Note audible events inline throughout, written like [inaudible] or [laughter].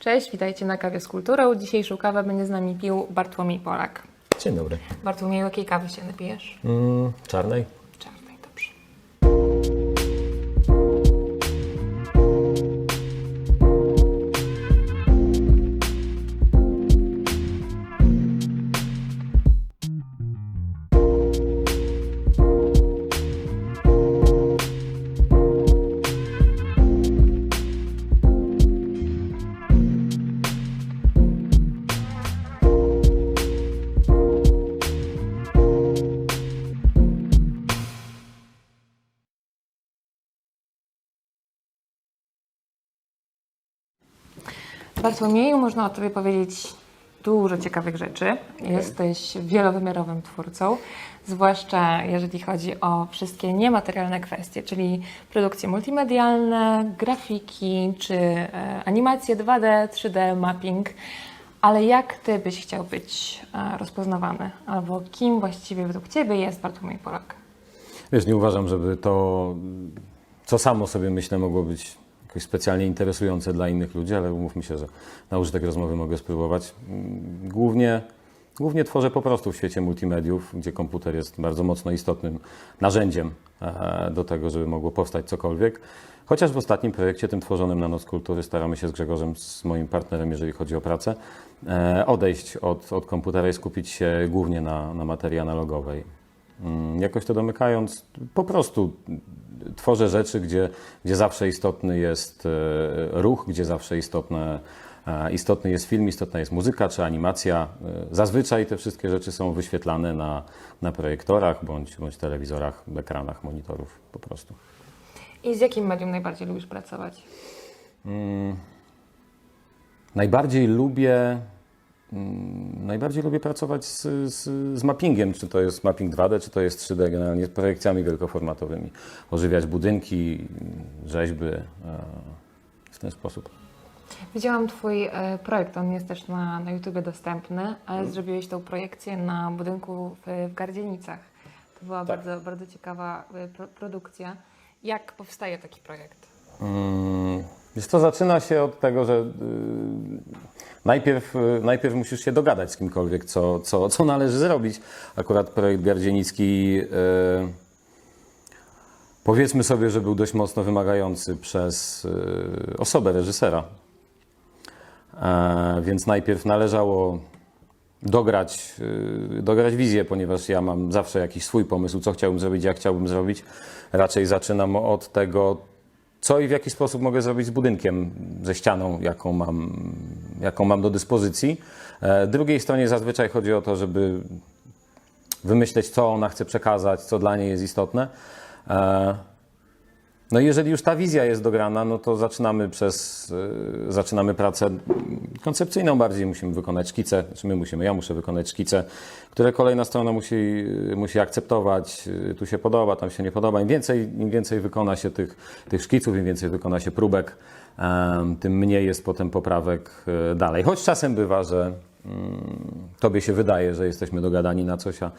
Cześć, witajcie na kawie z kulturą. Dzisiejszą kawę będzie z nami pił Bartłomiej Polak. Dzień dobry. Bartłomiej, jakiej kawy się napijesz? Mm, czarnej? Bartłomieju, można o Tobie powiedzieć dużo ciekawych rzeczy. Jesteś wielowymiarowym twórcą, zwłaszcza jeżeli chodzi o wszystkie niematerialne kwestie, czyli produkcje multimedialne, grafiki czy e, animacje 2D, 3D, mapping. Ale jak Ty byś chciał być e, rozpoznawany? Albo kim właściwie według Ciebie jest Bartłomiej Polak? Wiesz, nie uważam, żeby to, co samo sobie myślę, mogło być jakoś specjalnie interesujące dla innych ludzi, ale umówmy się, że na użytek rozmowy mogę spróbować. Głównie, głównie tworzę po prostu w świecie multimediów, gdzie komputer jest bardzo mocno istotnym narzędziem e, do tego, żeby mogło powstać cokolwiek. Chociaż w ostatnim projekcie, tym tworzonym na Noc Kultury, staramy się z Grzegorzem, z moim partnerem, jeżeli chodzi o pracę, e, odejść od, od komputera i skupić się głównie na, na materii analogowej. Mm, Jakoś to domykając, po prostu tworzę rzeczy, gdzie, gdzie zawsze istotny jest e, ruch, gdzie zawsze istotne, e, istotny jest film, istotna jest muzyka czy animacja. E, Zazwyczaj te wszystkie rzeczy są wyświetlane na, na projektorach bądź, bądź telewizorach, ekranach monitorów po prostu. I z jakim medium najbardziej lubisz pracować? Najbardziej lubię, najbardziej lubię pracować z, z, z mappingiem, czy to jest mapping 2D, czy to jest 3D, generalnie z projekcjami wielkoformatowymi. Ożywiać budynki, rzeźby e, w ten sposób. Widziałam Twój e, projekt, on jest też na, na YouTubie dostępny, ale zrobiłeś tą projekcję na budynku w, w Gardzienicach. To była Tak. bardzo, bardzo ciekawa e, pro, produkcja. Jak powstaje taki projekt? Mm, Wiesz co, zaczyna się od tego, że y, najpierw, y, najpierw musisz się dogadać z kimkolwiek, co, co, co należy zrobić. Akurat projekt Gardzienicki, y, powiedzmy sobie, że był dość mocno wymagający przez osobę reżysera. E, więc najpierw należało dograć, dograć wizję, ponieważ ja mam zawsze jakiś swój pomysł, co chciałbym zrobić, jak chciałbym zrobić. Raczej zaczynam od tego, co i w jaki sposób mogę zrobić z budynkiem, ze ścianą, jaką mam, jaką mam do dyspozycji. E, Drugiej stronie zazwyczaj chodzi o to, żeby wymyśleć, co ona chce przekazać, co dla niej jest istotne. No i jeżeli już ta wizja jest dograna, no to zaczynamy przez, y, zaczynamy pracę koncepcyjną bardziej. Musimy wykonać szkice, czy my musimy, ja muszę wykonać szkice, które kolejna strona musi, musi akceptować. Y, Tu się podoba, tam się nie podoba. Im więcej, im więcej wykona się tych, tych szkiców, im więcej wykona się próbek, tym mniej jest potem poprawek y, dalej. Choć czasem bywa, że mm, tobie się wydaje, że jesteśmy dogadani na coś, a,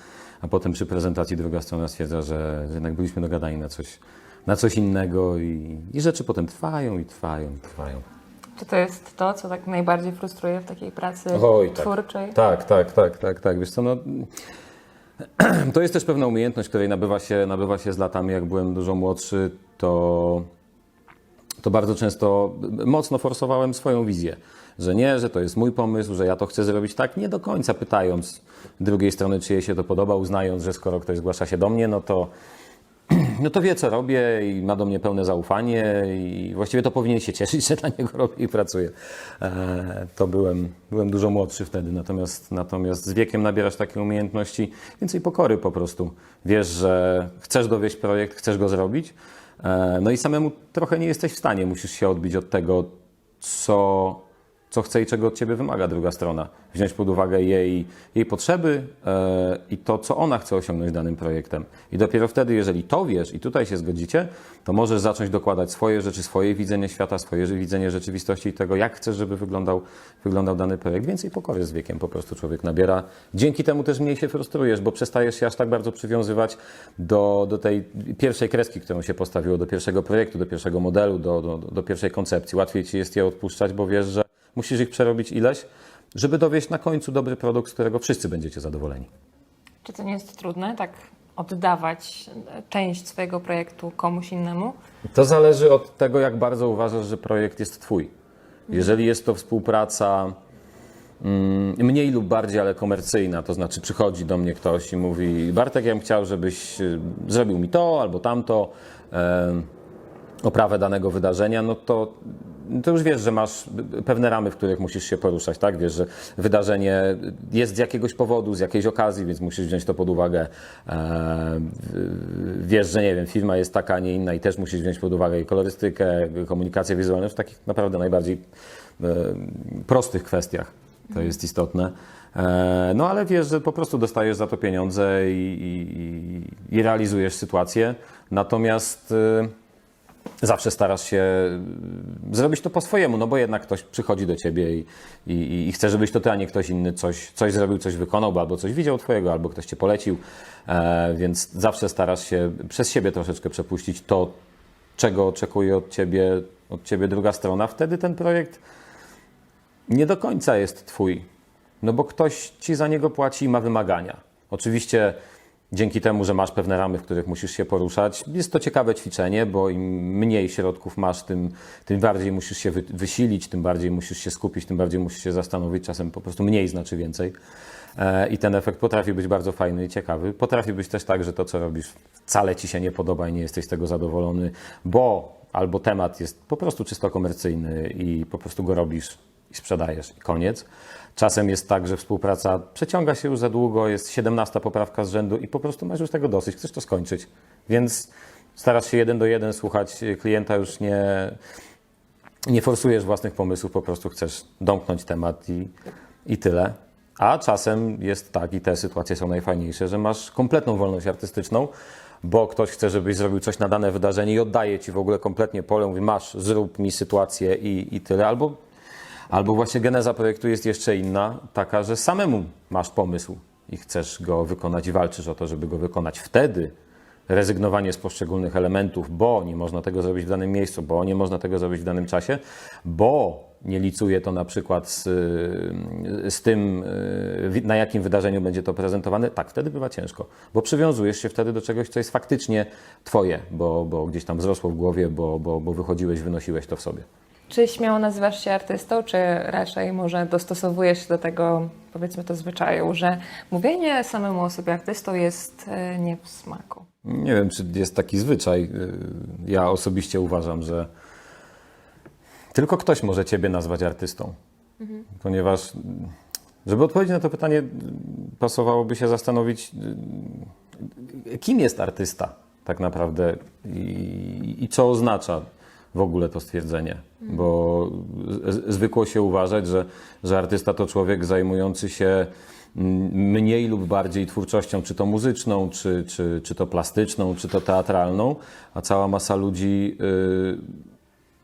a potem przy prezentacji druga strona stwierdza, że jednak byliśmy dogadani na coś, na coś innego i, i rzeczy potem trwają i trwają i trwają. Czy to jest to, co tak najbardziej frustruje w takiej pracy Oj, tak. twórczej? Tak, tak, tak, tak, tak. Wiesz co, no, [clears throat] to jest też pewna umiejętność, której nabywa się, nabywa się z latami. Jak byłem dużo młodszy, to, to bardzo często mocno forsowałem swoją wizję. Że nie, że to jest mój pomysł, że ja to chcę zrobić tak, nie do końca pytając drugiej strony, czy jej się to podoba, uznając, że skoro ktoś zgłasza się do mnie, no to, no to wie, co robię i ma do mnie pełne zaufanie i właściwie to powinien się cieszyć, [laughs] że dla niego robię i pracuję. E, to byłem, byłem dużo młodszy wtedy, natomiast, natomiast z wiekiem nabierasz takie umiejętności, więcej pokory po prostu. Wiesz, że chcesz dowieść projekt, chcesz go zrobić, e, no i samemu trochę nie jesteś w stanie, musisz się odbić od tego, co co chce i czego od ciebie wymaga druga strona. Wziąć pod uwagę jej, jej potrzeby e, i to, co ona chce osiągnąć danym projektem. I dopiero wtedy, jeżeli to wiesz i tutaj się zgodzicie, to możesz zacząć dokładać swoje rzeczy, swoje widzenie świata, swoje widzenie rzeczywistości i tego, jak chcesz, żeby wyglądał, wyglądał dany projekt. Więcej pokory z wiekiem po prostu człowiek nabiera. Dzięki temu też mniej się frustrujesz, bo przestajesz się aż tak bardzo przywiązywać do, do tej pierwszej kreski, którą się postawiło, do pierwszego projektu, do pierwszego modelu, do, do, do pierwszej koncepcji. Łatwiej ci jest je odpuszczać, bo wiesz, że musisz ich przerobić ileś, żeby dowieść na końcu dobry produkt, z którego wszyscy będziecie zadowoleni. Czy to nie jest trudne, tak oddawać e, część swojego projektu komuś innemu? To zależy od tego, jak bardzo uważasz, że projekt jest Twój. Jeżeli jest to współpraca mm, mniej lub bardziej, ale komercyjna, to znaczy przychodzi do mnie ktoś i mówi: Bartek, ja bym chciał, żebyś y, zrobił mi to albo tamto, oprawę danego wydarzenia, no to, to już wiesz, że masz pewne ramy, w których musisz się poruszać, tak? Wiesz, że wydarzenie jest z jakiegoś powodu, z jakiejś okazji, więc musisz wziąć to pod uwagę. E, wiesz, że nie wiem, firma jest taka, a nie inna i też musisz wziąć pod uwagę i kolorystykę, komunikację wizualną, w takich naprawdę najbardziej e, prostych kwestiach. To jest istotne. E, No ale wiesz, że po prostu dostajesz za to pieniądze i, i, i realizujesz sytuację. Natomiast zawsze starasz się y, zrobić to po swojemu, no bo jednak ktoś przychodzi do ciebie i, i, i chce, żebyś to ty, a nie ktoś inny coś, coś zrobił, coś wykonał, bo albo coś widział twojego, albo ktoś cię polecił, e, więc zawsze starasz się przez siebie troszeczkę przepuścić to, czego oczekuje od ciebie, od ciebie druga strona. Wtedy ten projekt nie do końca jest twój, no bo ktoś ci za niego płaci i ma wymagania. Oczywiście dzięki temu, że masz pewne ramy, w których musisz się poruszać, jest to ciekawe ćwiczenie, bo im mniej środków masz, tym, tym bardziej musisz się wy, wysilić, tym bardziej musisz się skupić, tym bardziej musisz się zastanowić, czasem po prostu mniej znaczy więcej. E, I ten efekt potrafi być bardzo fajny i ciekawy. Potrafi być też tak, że to, co robisz, wcale ci się nie podoba i nie jesteś z tego zadowolony, bo albo temat jest po prostu czysto komercyjny i po prostu go robisz i sprzedajesz i koniec. Czasem jest tak, że współpraca przeciąga się już za długo, jest 17 poprawka z rzędu i po prostu masz już tego dosyć, chcesz to skończyć. Więc starasz się jeden do jeden słuchać klienta, już nie, nie forsujesz własnych pomysłów, po prostu chcesz domknąć temat i, i tyle. A czasem jest tak, i te sytuacje są najfajniejsze, że masz kompletną wolność artystyczną, bo ktoś chce, żebyś zrobił coś na dane wydarzenie i oddaje ci w ogóle kompletnie pole, mówi masz, zrób mi sytuację i, i tyle. Albo, albo właśnie geneza projektu jest jeszcze inna, taka, że samemu masz pomysł i chcesz go wykonać i walczysz o to, żeby go wykonać. Wtedy rezygnowanie z poszczególnych elementów, bo nie można tego zrobić w danym miejscu, bo nie można tego zrobić w danym czasie, bo nie licuje to na przykład z, z tym, y, na jakim wydarzeniu będzie to prezentowane, tak, wtedy bywa ciężko, bo przywiązujesz się wtedy do czegoś, co jest faktycznie Twoje, bo, bo gdzieś tam wzrosło w głowie, bo, bo, bo wychodziłeś, wynosiłeś to w sobie. Czy śmiało nazywasz się artystą, czy raczej może dostosowujesz się do tego, powiedzmy to zwyczaju, że mówienie samemu o sobie artystą jest e, nie w smaku? Nie wiem, czy jest taki zwyczaj. Y, Ja osobiście uważam, że tylko ktoś może Ciebie nazwać artystą. Ponieważ, y, żeby odpowiedzieć na to pytanie, pasowałoby się zastanowić, y, kim jest artysta tak naprawdę i, i co oznacza w ogóle to stwierdzenie. Bo zwykło się uważać, że, że artysta to człowiek zajmujący się mm, mniej lub bardziej twórczością, czy to muzyczną, czy, czy, czy to plastyczną, czy to teatralną, a cała masa ludzi y,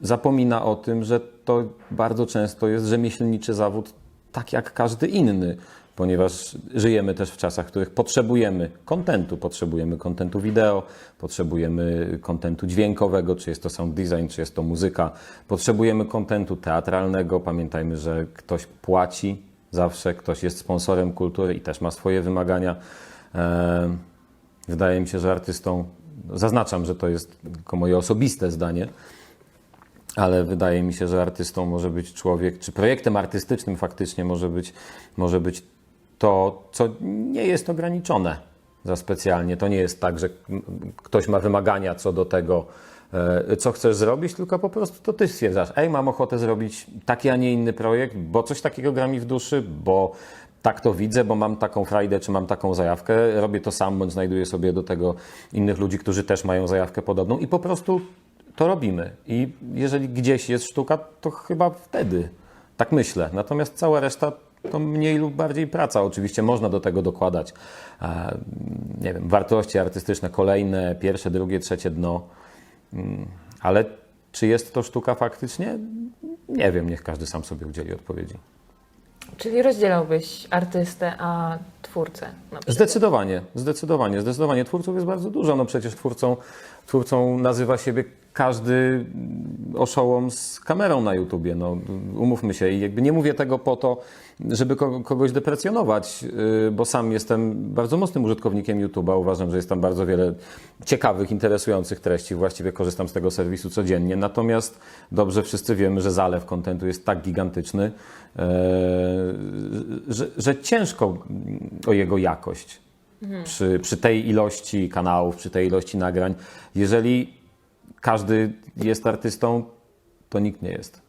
zapomina o tym, że to bardzo często jest rzemieślniczy zawód, tak jak każdy inny, ponieważ żyjemy też w czasach, w których potrzebujemy kontentu, potrzebujemy kontentu wideo, potrzebujemy kontentu dźwiękowego, czy jest to sound design, czy jest to muzyka, potrzebujemy kontentu teatralnego. Pamiętajmy, że ktoś płaci zawsze, ktoś jest sponsorem kultury i też ma swoje wymagania. E, Wydaje mi się, że artystą, zaznaczam, że to jest tylko moje osobiste zdanie, ale wydaje mi się, że artystą może być człowiek, czy projektem artystycznym faktycznie może być, może być to, co nie jest ograniczone za specjalnie. To nie jest tak, że ktoś ma wymagania co do tego, e, co chcesz zrobić, tylko po prostu to ty stwierdzasz, ej, mam ochotę zrobić taki, a nie inny projekt, bo coś takiego gra mi w duszy, bo tak to widzę, bo mam taką frajdę, czy mam taką zajawkę, robię to sam, bądź znajduję sobie do tego innych ludzi, którzy też mają zajawkę podobną i po prostu to robimy. I jeżeli gdzieś jest sztuka, to chyba wtedy. Tak myślę. Natomiast cała reszta to mniej lub bardziej praca. Oczywiście można do tego dokładać, e, nie wiem, wartości artystyczne, kolejne, pierwsze, drugie, trzecie dno. Mm, Ale czy jest to sztuka faktycznie? Nie wiem, niech każdy sam sobie udzieli odpowiedzi. Czyli rozdzielałbyś artystę a twórcę? Zdecydowanie, zdecydowanie, zdecydowanie. Twórców jest bardzo dużo. No przecież twórcą, twórcą nazywa siebie każdy oszołom z kamerą na YouTubie. No, umówmy się i jakby nie mówię tego po to, żeby ko- kogoś deprecjonować, yy, bo sam jestem bardzo mocnym użytkownikiem YouTube'a. Uważam, że jest tam bardzo wiele ciekawych, interesujących treści. Właściwie korzystam z tego serwisu codziennie. Natomiast dobrze wszyscy wiemy, że zalew kontentu jest tak gigantyczny, yy, że, że ciężko o jego jakość przy, przy tej ilości kanałów, przy tej ilości nagrań. Jeżeli każdy jest artystą, to nikt nie jest.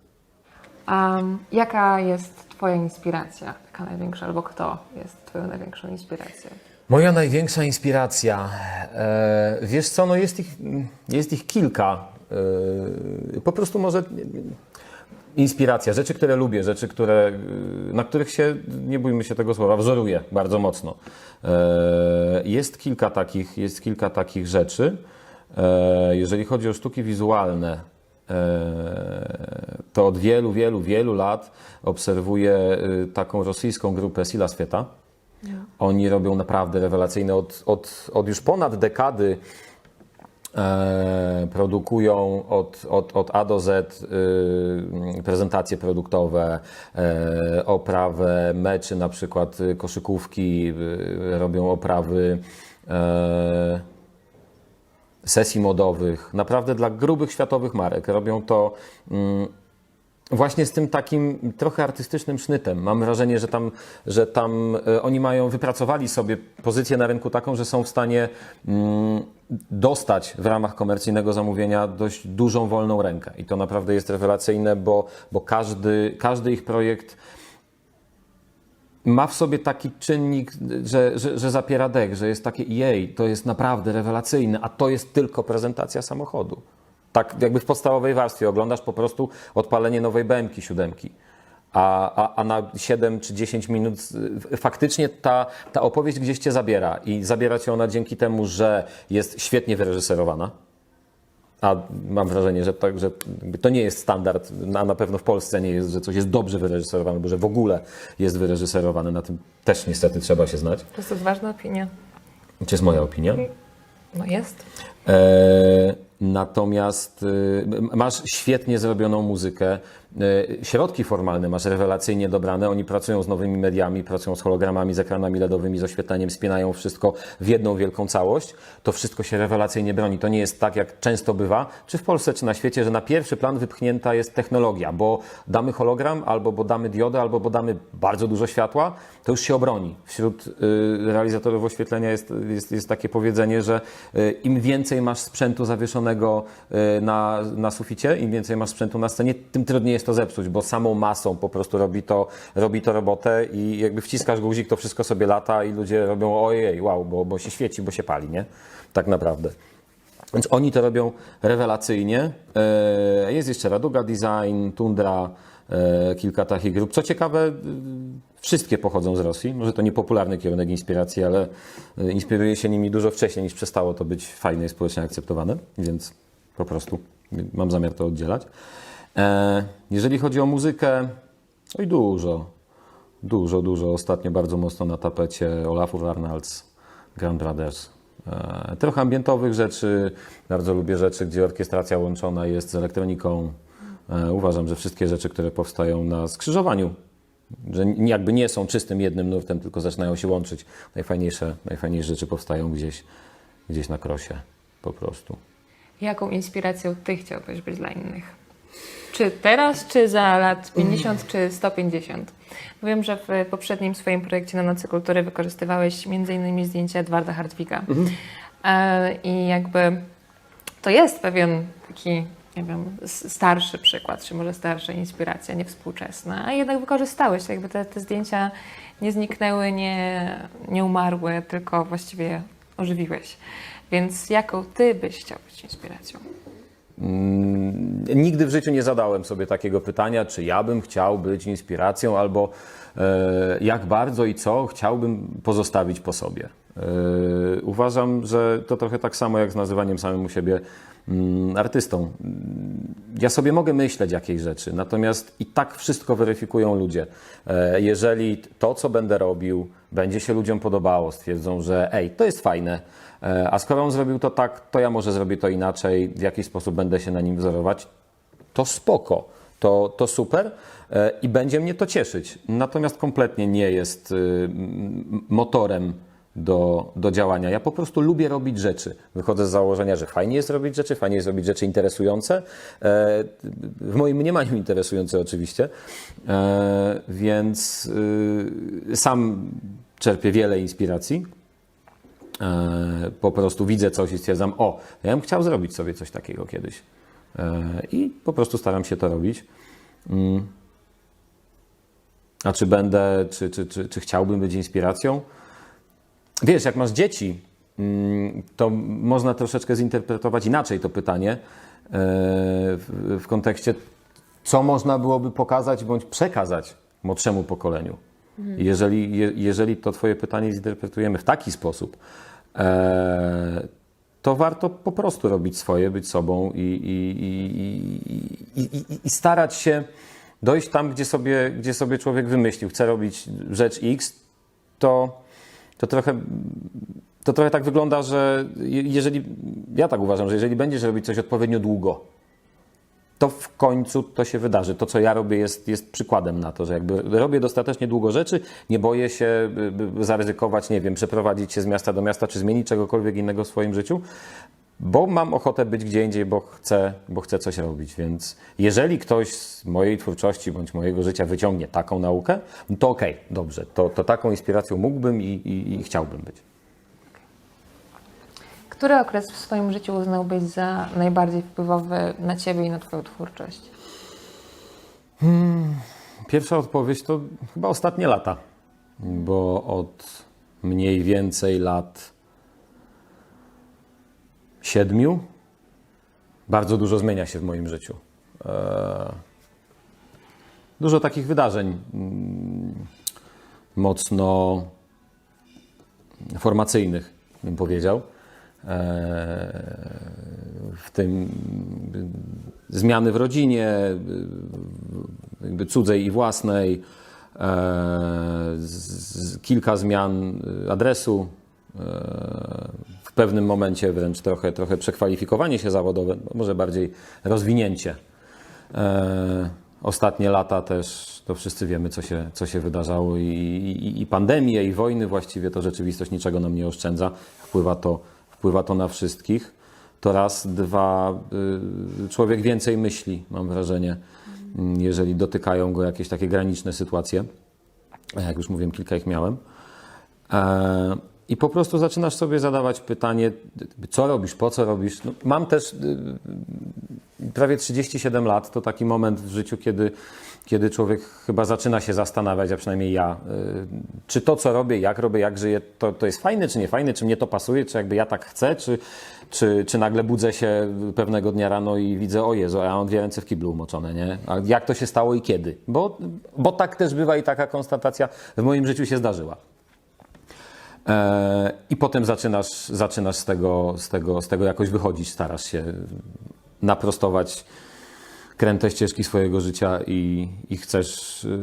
Um, jaka jest Twoja inspiracja, taka największa, albo kto jest Twoją największą inspiracją? Moja największa inspiracja. E, wiesz co, no jest ich, jest ich kilka. E, po prostu może inspiracja, rzeczy, które lubię, rzeczy, które, e, na których się, nie bójmy się tego słowa, wzoruję bardzo mocno. E, jest kilka takich, jest kilka takich rzeczy. E, jeżeli chodzi o sztuki wizualne, e, to od wielu, wielu, wielu lat obserwuję e, taką rosyjską grupę Sila Świeta. Oni robią naprawdę rewelacyjne, od, od, od już ponad dekady e, produkują od, od, od A do Z y, prezentacje produktowe, oprawę meczy, na przykład y, koszykówki, y, robią oprawy sesji modowych, naprawdę dla grubych światowych marek. Robią to mm, Właśnie z tym takim trochę artystycznym sznytem. Mam wrażenie, że tam, że tam e, oni mają, wypracowali sobie pozycję na rynku taką, że są w stanie mm, dostać w ramach komercyjnego zamówienia dość dużą wolną rękę. I to naprawdę jest rewelacyjne, bo, bo każdy, każdy ich projekt ma w sobie taki czynnik, że, że, że zapiera dech, że jest takie jej, to jest naprawdę rewelacyjne, a to jest tylko prezentacja samochodu. Tak jakby w podstawowej warstwie oglądasz po prostu odpalenie nowej BMki siódemki. A, a, a na 7 czy 10 minut faktycznie ta, ta opowieść gdzieś cię zabiera i zabiera cię ona dzięki temu, że jest świetnie wyreżyserowana. A mam wrażenie, że, tak, że to nie jest standard, a na pewno w Polsce nie jest, że coś jest dobrze wyreżyserowane, bo że w ogóle jest wyreżyserowane. Na tym też niestety trzeba się znać. To jest ważna opinia. To jest moja opinia. No jest. E, natomiast e, masz świetnie zrobioną muzykę. E, środki formalne masz rewelacyjnie dobrane. Oni pracują z nowymi mediami, pracują z hologramami, z ekranami LEDowymi, z oświetleniem, spinają wszystko w jedną wielką całość. To wszystko się rewelacyjnie broni. To nie jest tak, jak często bywa, czy w Polsce, czy na świecie, że na pierwszy plan wypchnięta jest technologia, bo damy hologram, albo bo damy diodę, albo bo damy bardzo dużo światła, to już się obroni. Wśród y, realizatorów oświetlenia jest, jest, jest takie powiedzenie, że y, im więcej masz sprzętu zawieszonego y, na, na suficie, im więcej masz sprzętu na scenie, tym trudniej jest to zepsuć, bo samą masą po prostu robi to, robi to robotę i jakby wciskasz guzik, to wszystko sobie lata i ludzie robią ojej, wow, bo, bo się świeci, bo się pali, nie? Tak naprawdę. Więc oni to robią rewelacyjnie. E, Jest jeszcze Raduga Design, Tundra, e, kilka takich grup. Co ciekawe, y, wszystkie pochodzą z Rosji. Może to niepopularny kierunek inspiracji, ale y, inspiruje się nimi dużo wcześniej niż przestało to być fajne i społecznie akceptowane, więc po prostu mam zamiar to oddzielać. E, Jeżeli chodzi o muzykę, oj dużo, dużo, dużo. Ostatnio bardzo mocno na tapecie Olafur Arnalds, Grand Brothers. E, Trochę ambientowych rzeczy, bardzo lubię rzeczy, gdzie orkiestracja łączona jest z elektroniką. E, Uważam, że wszystkie rzeczy, które powstają na skrzyżowaniu, że jakby nie są czystym jednym nurtem, tylko zaczynają się łączyć. Najfajniejsze, najfajniejsze rzeczy powstają gdzieś, gdzieś na krosie po prostu. Jaką inspiracją Ty chciałbyś być dla innych? Czy teraz, czy za lat 50, czy 150? Wiem, że w poprzednim swoim projekcie na Nocy Kultury wykorzystywałeś m.in. zdjęcia Edwarda Hartwiga. E, I jakby to jest pewien taki, nie wiem, starszy przykład, czy może starsza inspiracja, nie współczesna, a jednak wykorzystałeś. Jakby te, te zdjęcia nie zniknęły, nie, nie umarły, tylko właściwie ożywiłeś. Więc jaką Ty byś chciał być inspiracją? Mm, Nigdy w życiu nie zadałem sobie takiego pytania, czy ja bym chciał być inspiracją, albo e, jak bardzo i co chciałbym pozostawić po sobie. E, uważam, że to trochę tak samo jak z nazywaniem samemu siebie artystą. Ja sobie mogę myśleć jakiejś rzeczy, natomiast i tak wszystko weryfikują ludzie. E, Jeżeli to, co będę robił, będzie się ludziom podobało, stwierdzą, że ej, to jest fajne, e, a skoro on zrobił to tak, to ja może zrobię to inaczej, w jakiś sposób będę się na nim wzorować, to spoko, to, to super e, i będzie mnie to cieszyć. Natomiast kompletnie nie jest y, motorem do, do działania. Ja po prostu lubię robić rzeczy. Wychodzę z założenia, że fajnie jest robić rzeczy, fajnie jest robić rzeczy interesujące. E, W moim mniemaniu interesujące oczywiście. E, Więc y, sam czerpię wiele inspiracji. E, Po prostu widzę coś i stwierdzam, o, ja bym chciał zrobić sobie coś takiego kiedyś. I po prostu staram się to robić. Mm. A czy będę, czy, czy, czy, czy chciałbym być inspiracją? Wiesz, jak masz dzieci, mm, to można troszeczkę zinterpretować inaczej to pytanie e, w, kontekście, co można byłoby pokazać bądź przekazać młodszemu pokoleniu. Jeżeli, je, jeżeli to Twoje pytanie zinterpretujemy w taki sposób, e, to warto po prostu robić swoje, być sobą i, i, i, i starać się dojść tam, gdzie sobie, gdzie sobie człowiek wymyślił. Chce robić rzecz X, to, to trochę to trochę tak wygląda, że je- jeżeli, ja tak uważam, że jeżeli będziesz robić coś odpowiednio długo, to w końcu to się wydarzy. To, co ja robię, jest, jest przykładem na to, że jakby robię dostatecznie długo rzeczy, nie boję się y, y, zaryzykować, nie wiem, przeprowadzić się z miasta do miasta, czy zmienić czegokolwiek innego w swoim życiu, bo mam ochotę być gdzie indziej, bo chcę, bo chcę coś robić. Więc jeżeli ktoś z mojej twórczości bądź mojego życia wyciągnie taką naukę, no to okej, dobrze, to, to taką inspiracją mógłbym i, i, i chciałbym być. Który okres w swoim życiu uznałbyś za najbardziej wpływowy na Ciebie i na Twoją twórczość? Pierwsza odpowiedź to chyba ostatnie lata, bo od mniej więcej lat siedmiu bardzo dużo zmienia się w moim życiu. Eee, Dużo takich wydarzeń mm, mocno formacyjnych, bym powiedział. Eee, W tym y, zmiany w rodzinie, y, cudzej i własnej, e, kilka zmian adresu, e, pewnym momencie wręcz trochę, trochę przekwalifikowanie się zawodowe, może bardziej rozwinięcie. E, Ostatnie lata też, to wszyscy wiemy, co się, co się wydarzało i, i, i pandemie, i wojny właściwie, to rzeczywistość niczego nam nie oszczędza. Wpływa to, wpływa to na wszystkich. To raz, dwa, y, człowiek więcej myśli, mam wrażenie, mm, jeżeli dotykają go jakieś takie graniczne sytuacje. Jak już mówiłem, kilka ich miałem. E, I po prostu zaczynasz sobie zadawać pytanie, co robisz, po co robisz. No, mam też y, prawie 37 lat, to taki moment w życiu, kiedy, kiedy człowiek chyba zaczyna się zastanawiać, a przynajmniej ja, y, czy to, co robię, jak robię, jak żyję, to, to jest fajne, czy nie fajne, czy mnie to pasuje, czy jakby ja tak chcę, czy, czy, czy nagle budzę się pewnego dnia rano i widzę, o Jezu, a ja mam dwie ręce w kiblu umoczone, nie? A jak to się stało i kiedy? Bo, bo tak też bywa i taka konstatacja w moim życiu się zdarzyła. E, I potem zaczynasz, zaczynasz z, tego, z, tego, z tego jakoś wychodzić, starasz się naprostować kręte ścieżki swojego życia i, i chcesz y,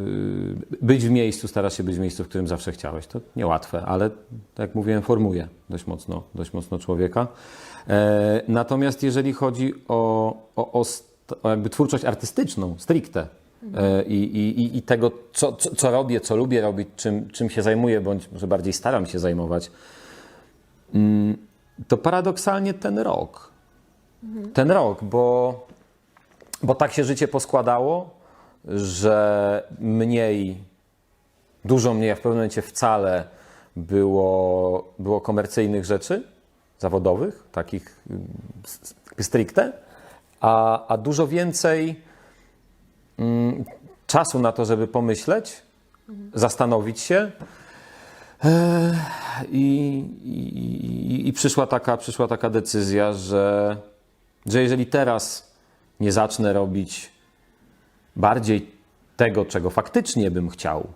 być w miejscu, starasz się być w miejscu, w którym zawsze chciałeś. To niełatwe, ale tak jak mówiłem, formuje dość mocno, dość mocno człowieka. E, Natomiast jeżeli chodzi o, o, o, o jakby twórczość artystyczną, stricte, i, i, i tego, co, co, co robię, co lubię robić, czym, czym się zajmuję, bądź może bardziej staram się zajmować, mm, to paradoksalnie ten rok. Ten rok, bo, bo tak się życie poskładało, że mniej, dużo mniej, a w pewnym momencie wcale było, było komercyjnych rzeczy zawodowych, takich mm, stricte, a, a dużo więcej czasu na to, żeby pomyśleć, zastanowić się. E, I, i, i przyszła, taka, przyszła taka decyzja, że, że jeżeli teraz nie zacznę robić bardziej tego, czego faktycznie bym chciał,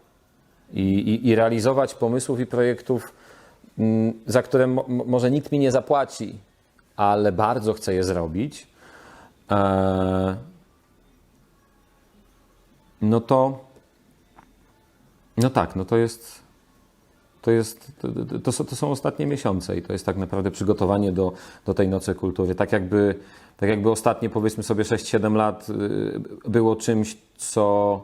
i, i, realizować pomysłów i projektów, mm, za które mo, mo- może nikt mi nie zapłaci, ale bardzo chcę je zrobić, e, no to no tak, no to jest to, jest, to, to, są- ostatnie miesiące i to jest tak naprawdę przygotowanie do, do tej Nocy Kultury. Tak jakby, tak jakby ostatnie powiedzmy sobie 6-7 lat y, było czymś, co,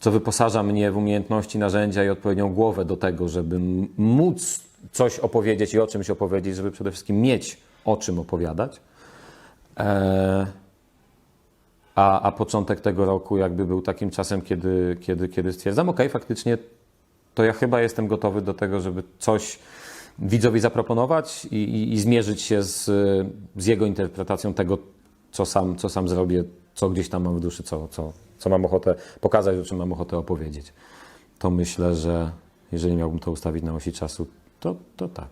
co wyposaża mnie w umiejętności, narzędzia i odpowiednią głowę do tego, żeby móc coś opowiedzieć i o czymś opowiedzieć, żeby przede wszystkim mieć o czym opowiadać. E, a, a początek tego roku jakby był takim czasem, kiedy, kiedy, kiedy stwierdzam, ok, faktycznie to ja chyba jestem gotowy do tego, żeby coś widzowi zaproponować i, i, i zmierzyć się z, z jego interpretacją tego, co sam, co sam zrobię, co gdzieś tam mam w duszy, co, co, co mam ochotę pokazać, o czym mam ochotę opowiedzieć. To myślę, że jeżeli miałbym to ustawić na osi czasu, to, to tak.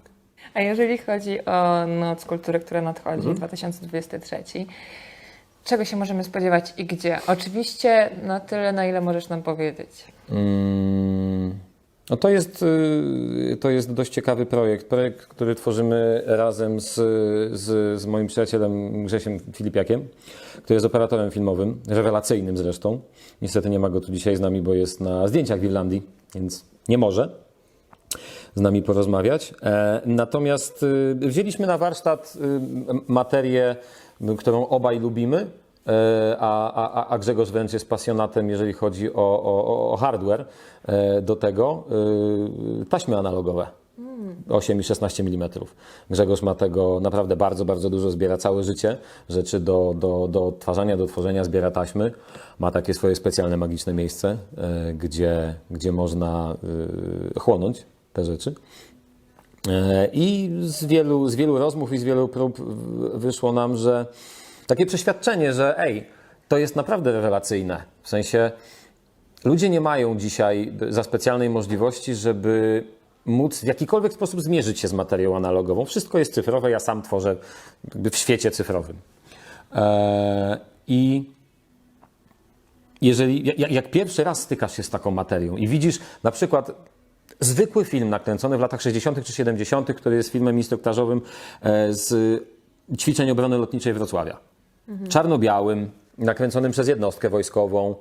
A jeżeli chodzi o Noc Kultury, która nadchodzi, Mhm. 2023, czego się możemy spodziewać i gdzie? Oczywiście na tyle, na ile możesz nam powiedzieć. Mm, No to jest, y, to jest dość ciekawy projekt. Projekt, który tworzymy razem z, z, z moim przyjacielem Grzesiem Filipiakiem, który jest operatorem filmowym, rewelacyjnym zresztą. Niestety nie ma go tu dzisiaj z nami, bo jest na zdjęciach w Irlandii, więc nie może z nami porozmawiać. E, Natomiast y, wzięliśmy na warsztat y, materię, którą obaj lubimy, e, a, a, a Grzegorz wręcz jest pasjonatem, jeżeli chodzi o, o, o hardware e, do tego, y, taśmy analogowe. 8 i 16 mm. Grzegorz ma tego naprawdę bardzo, bardzo dużo, zbiera całe życie rzeczy do, do, do odtwarzania, do tworzenia, zbiera taśmy. Ma takie swoje specjalne, magiczne miejsce, e, gdzie, gdzie można chłonąć te rzeczy. E, I z wielu, z wielu rozmów i z wielu prób wyszło nam, że takie przeświadczenie, że ej, to jest naprawdę rewelacyjne. W sensie ludzie nie mają dzisiaj za specjalnej możliwości, żeby móc w jakikolwiek sposób zmierzyć się z materią analogową. Wszystko jest cyfrowe, ja sam tworzę w świecie cyfrowym. E, I jeżeli, jak pierwszy raz stykasz się z taką materią i widzisz na przykład zwykły film nakręcony w latach 60. czy 70., który jest filmem instruktażowym e, z ćwiczeń obrony lotniczej Wrocławia. Czarno-białym, nakręconym przez jednostkę wojskową.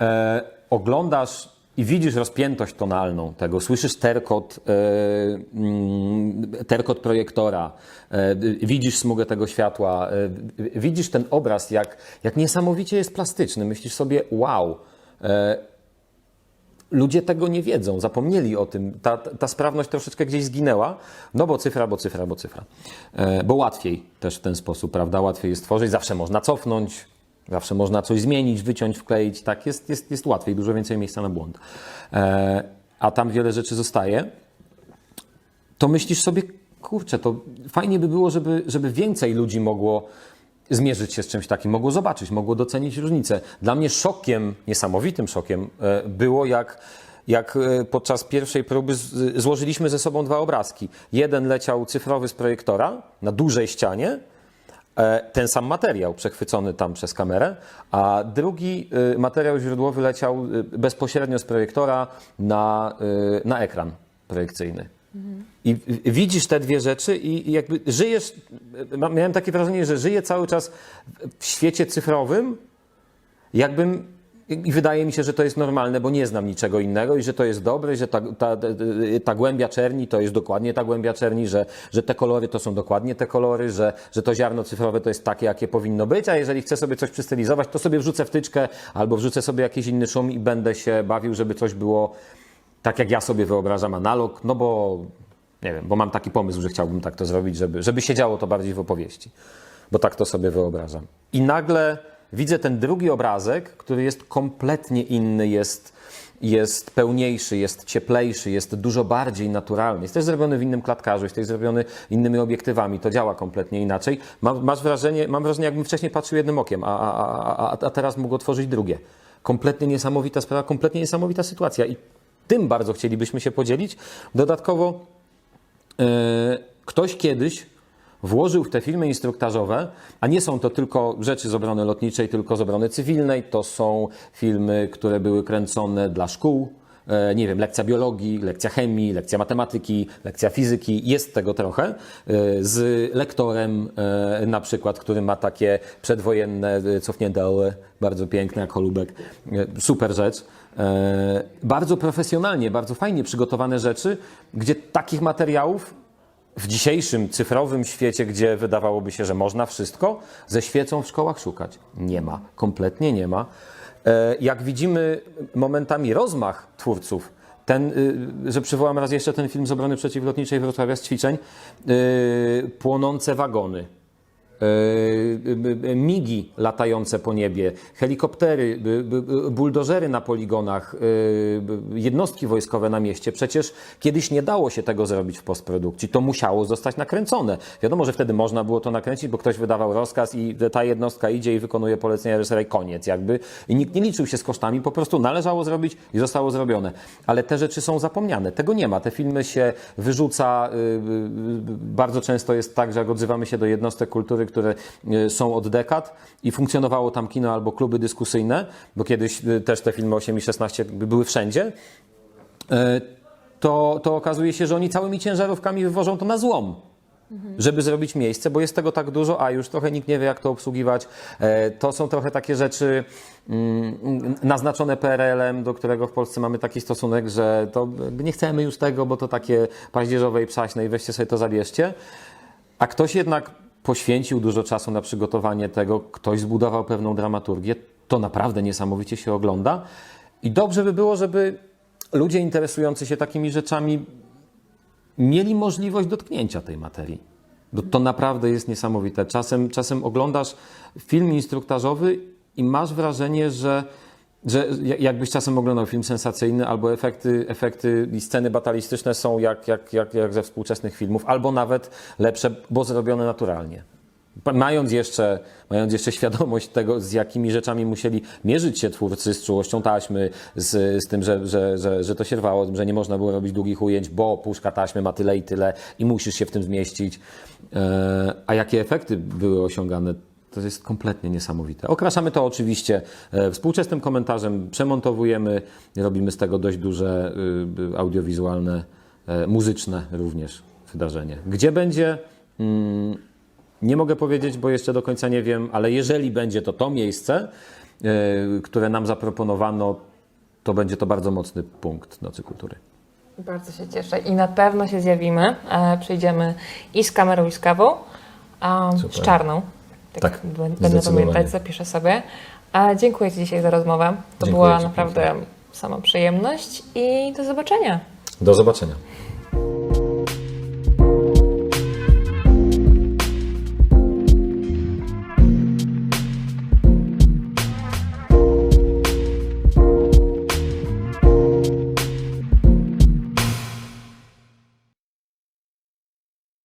E, oglądasz i widzisz rozpiętość tonalną tego, słyszysz terkot, e, mm, terkot projektora, e, widzisz smugę tego światła, e, widzisz ten obraz, jak, jak niesamowicie jest plastyczny. Myślisz sobie, wow, e, ludzie tego nie wiedzą, zapomnieli o tym. Ta, ta sprawność troszeczkę gdzieś zginęła, no bo cyfra, bo cyfra, bo cyfra. E, bo łatwiej też w ten sposób, prawda? Łatwiej jest tworzyć, zawsze można cofnąć, zawsze można coś zmienić, wyciąć, wkleić, tak? Jest, jest, jest łatwiej, dużo więcej miejsca na błąd. E, a tam wiele rzeczy zostaje. To myślisz sobie, kurczę, to fajnie by było, żeby, żeby więcej ludzi mogło zmierzyć się z czymś takim, mogło zobaczyć, mogło docenić różnicę. Dla mnie szokiem, niesamowitym szokiem e, było, jak, jak e, podczas pierwszej próby złożyliśmy ze sobą dwa obrazki. Jeden leciał cyfrowy z projektora na dużej ścianie, e, ten sam materiał przechwycony tam przez kamerę, a drugi materiał źródłowy leciał bezpośrednio z projektora na, na ekran projekcyjny. I widzisz te dwie rzeczy i jakby żyjesz, ma- miałem takie wrażenie, że żyję cały czas w- świecie cyfrowym, jakbym, i wydaje mi się, że to jest normalne, bo nie znam niczego innego i że to jest dobre, że ta, ta, ta głębia czerni to jest dokładnie ta głębia czerni, że, że te kolory to są dokładnie te kolory, że, że to ziarno cyfrowe to jest takie, jakie powinno być, a jeżeli chcę sobie coś przystylizować, to sobie wrzucę wtyczkę albo wrzucę sobie jakiś inny szum i będę się bawił, żeby coś było tak jak ja sobie wyobrażam analog, no bo nie wiem, bo mam taki pomysł, że chciałbym tak to zrobić, żeby, żeby się działo to bardziej w opowieści. Bo tak to sobie wyobrażam. I nagle widzę ten drugi obrazek, który jest kompletnie inny, jest, jest pełniejszy, jest cieplejszy, jest dużo bardziej naturalny. Jest zrobiony w innym klatkarzu, jest zrobiony innymi obiektywami. To działa kompletnie inaczej. Masz wrażenie, mam wrażenie, jakbym wcześniej patrzył jednym okiem, a, a, a, a teraz mógł otworzyć drugie. Kompletnie niesamowita sprawa, kompletnie niesamowita sytuacja. I tym bardzo chcielibyśmy się podzielić. Dodatkowo e, ktoś kiedyś włożył w te filmy instruktażowe, a nie są to tylko rzeczy z obrony lotniczej, tylko z obrony cywilnej, to są filmy, które były kręcone dla szkół, e, nie wiem, lekcja biologii, lekcja chemii, lekcja matematyki, lekcja fizyki, jest tego trochę, e, z lektorem na przykład, który ma takie przedwojenne, cofnięte ale bardzo piękne, jak Holubek, super rzecz. E, Bardzo profesjonalnie, bardzo fajnie przygotowane rzeczy, gdzie takich materiałów w dzisiejszym cyfrowym świecie, gdzie wydawałoby się, że można wszystko, ze świecą w szkołach szukać. Nie ma, kompletnie nie ma. E, Jak widzimy momentami rozmach twórców, ten, y, że przywołam raz jeszcze ten film z obrony przeciwlotniczej Wrocławia z ćwiczeń, y, płonące wagony. Y, y, Migi latające po niebie, helikoptery, buldożery na poligonach, jednostki wojskowe na mieście. Przecież kiedyś nie dało się tego zrobić w postprodukcji. To musiało zostać nakręcone. Wiadomo, że wtedy można było to nakręcić, bo ktoś wydawał rozkaz i ta jednostka idzie i wykonuje polecenia reżysera i koniec jakby. I nikt nie liczył się z kosztami, po prostu należało zrobić i zostało zrobione. Ale te rzeczy są zapomniane. Tego nie ma. Te filmy się wyrzuca. y, y, y, Bardzo często jest tak, że jak odzywamy się do jednostek kultury, które y, są od dekad i funkcjonowało tam kino albo kluby dyskusyjne, bo kiedyś y, też te filmy 8 i 16 jakby były wszędzie, y, to, to okazuje się, że oni całymi ciężarówkami wywożą to na złom. Żeby zrobić miejsce, bo jest tego tak dużo, a już trochę nikt nie wie, jak to obsługiwać. E, To są trochę takie rzeczy mm, naznaczone PRL-em, do którego w Polsce mamy taki stosunek, że to nie chcemy już tego, bo to takie paździerzowe i przaśne i weźcie sobie to zabierzcie. A ktoś jednak poświęcił dużo czasu na przygotowanie tego, ktoś zbudował pewną dramaturgię, to naprawdę niesamowicie się ogląda. I dobrze by było, żeby ludzie interesujący się takimi rzeczami mieli możliwość dotknięcia tej materii. Bo to naprawdę jest niesamowite. Czasem, czasem oglądasz film instruktażowy i masz wrażenie, że, że jakbyś czasem oglądał film sensacyjny, albo efekty, efekty i sceny batalistyczne są jak, jak, jak, jak ze współczesnych filmów, albo nawet lepsze, bo zrobione naturalnie. Mając jeszcze, mając jeszcze świadomość tego, z jakimi rzeczami musieli mierzyć się twórcy, z czułością taśmy, z, z tym, że, że, że, że to się rwało, że nie można było robić długich ujęć, bo puszka taśmy ma tyle i tyle i musisz się w tym zmieścić. E, a jakie efekty były osiągane, to jest kompletnie niesamowite. Okraszamy to oczywiście e, współczesnym komentarzem, przemontowujemy, robimy z tego dość duże y, audiowizualne, e, muzyczne również wydarzenie. Gdzie będzie... Mm, nie mogę powiedzieć, bo jeszcze do końca nie wiem, ale jeżeli będzie to to miejsce, e, które nam zaproponowano, to będzie to bardzo mocny punkt Nocy Kultury. Bardzo się cieszę i na pewno się zjawimy. E, przyjdziemy i z kamerą, i z kawą, a z czarną. Tak, b- Będę pamiętać, zapiszę sobie. A dziękuję Ci dzisiaj za rozmowę. To Dziękuję była naprawdę sama przyjemność i do zobaczenia. Do zobaczenia.